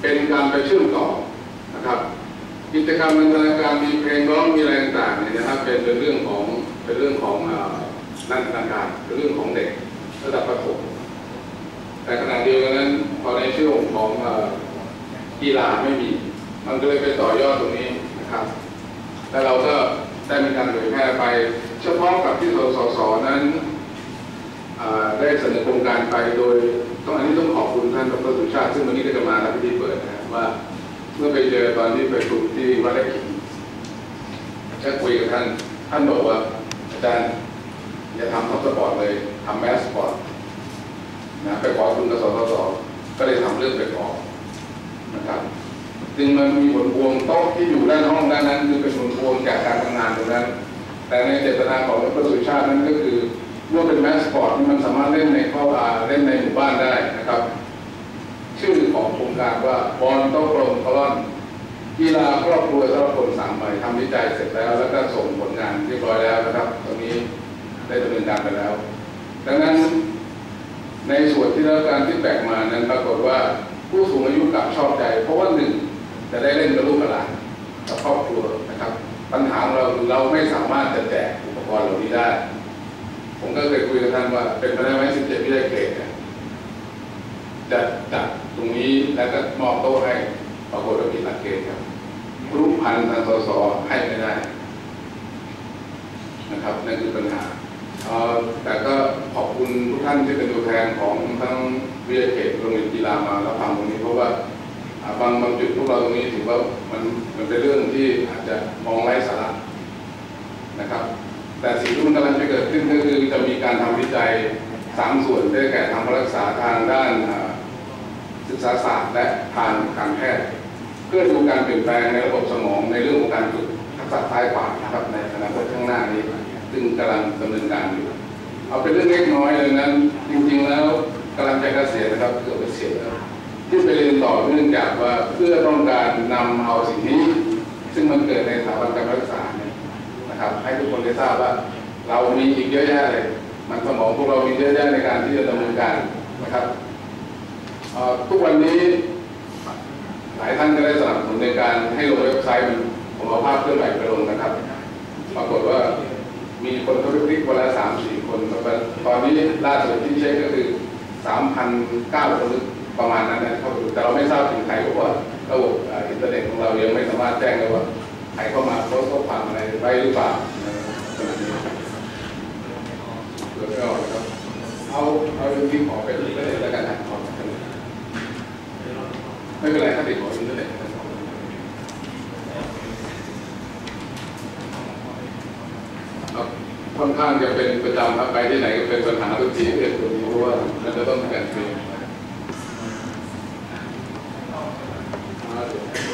เป็นการไปเชื่อมต่อนะครับ กิจกรรมนันทนาการมีเพลงร้องมีอะไรต่างๆเนี่ยนะครับ เป็นเป็นเรื่องของเป็นเรื่องของนันทนาการเป็นเรื่องของเด็กระดับประถมแต่ขณะเดียวกันนั้นพอในช่วงของกีฬาไม่มี มันก็เลยไปต่อยอดตรงนี้นะครับ แล้วเราก็ได้มีการเผยแพร่ไป เฉพาะกับที่สสสนั้น ได้เสนอโครงการไปโดยต้องอันนี้ต้องขอบคุณท่านดรสุชาติ ซึ่งวันนี้ก็จะมาทำพิธีเปิดนะว่า เมื่อไปเจอตอนที่ไปปลุกที่วัดไร่ขิงก็คุยกับท่าน ท่านบอกว่าอาจารย์อย่าทำท็อปสปอร์ตเลยทำแมสสปอร์ตนะไปขอทุนกสทศก็เลยทำเรื่องไปขอนะครับจึงมันมีผลพวงโต๊ะที่อยู่ด้านห้องด้านนั้นคือเป็นผลพวงจากการทำงานตรงนั้น แต่ในเจตนาของดรสุชาตินั้นก็คือ เมื่อเป็นแมสสปอร์ตนี่มันสามารถเล่นในครอบครัวเล่นในหมู่บ้านได้นะครับ ชื่อของโครงการว่าบอลโต๊ะกลมคอลอนกีฬาครอบครัวสำหรับคนสามใบทำวิจัยเสร็จแล้ว แล้วก็ส่งผลงานเรียบร้อยแล้วนะครับ ตรงนี้ได้ดำเนินการไปแล้ว ดังนั้นในส่วนที่รับการที่แบกมานั้นปรากฏว่าผู้สูงอายุกลับชอบใจ เพราะว่าหนึ่งจะได้เล่นกับลูกหลานกับครอบครัวนะครับ ปัญหาของเราเราไม่สามารถจะแจกอุปกรณ์เหล่านี้ได้ ผมก็เคยคุยกับท่านว่า เป็นไปได้ไหมสิบเจ็ดวิทยาเกตเนี่ยจะจัดตรงนี้แล้วก็มอบโต๊ะให้ปรากฏว่าผิดหลักเกณฑ์ครับรูปพันธ์ทางสสให้ไม่ได้ นะครับนั่นคือปัญหาแต่ก็ขอบคุณทุกท่านที่เป็นตัวแทนของทั้งวิทยาเขตโรงเรียนกีฬามาแล้วทำตรงนี้เพราะว่าอ่าบางบางจุดพวกเราตรงนี้ถือว่ามันมันเป็นเรื่องที่อาจจะมองไร้สาระนะครับ แต่สิ่งที่มันกำลังจะเกิดขึ้นก็คือจะมีการทำวิจัยสามส่วนได้แก่ทางรักษาทางด้านศึกษาศาสตร์และทางการแพทย์ เพื่อดูการเปลี่ยนแปลงในระบบสมองในเรื่องของการฝึกทักษะท้ายขวานะครับในอนาคตข้างหน้านี้ ซึ่งกำลังดำเนินการอยู่ เอาเป็นเรื่องเล็กน้อยเลยนั้น จริงๆแล้วกำลังจะเกษียณนะครับเกือบเกษียณแล้วที่ไปเรียนต่อเนื่องจากว่าเพื่อต้องการนำเอาสิ่งนี้ ซึ่งมันเกิด นะครับให้ทุกคนได้ทราบว่า เรามีอีกเยอะแยะเลย มันสมองพวกเรามีเยอะแยะในการที่จะดำเนินการนะครับทุกวันนี้หลายท่านก็ได้สนับสนุนในการให้ลงเว็บไซต์มันผมเอาภาพเคลื่อนไหวไปลงนะครับปรากฏว่ามีคนเขาไปคลิกวันละสามสี่คนตอนนี้ล่าสุดที่เช็คก็คือสามพันเก้าคนประมาณนั้นนะเข้าไปดูแต่เราไม่ทราบถึงใครเพราะว่าระบบอินเทอร์เน็ตของเรายังไม่สามารถแจ้งได้ว่า ใครเข้ามาโพสต้อความอะไรไว้หรือเปล่าขณะนี้เกิดไม่ออกครับเอาเอาเรื่ๆขอเป็นอินเทอร์ด้แล้วกันนะขอไม่เป็นไรถ้าติดขออินเทอร์เน็ตค่อนข้างจะเป็นประจำครับไปที่ไหนก็เป็นปัญหาทุกทีเรื่ตัวนี้เพราะว่ามันจะต้องการเปลี่ยน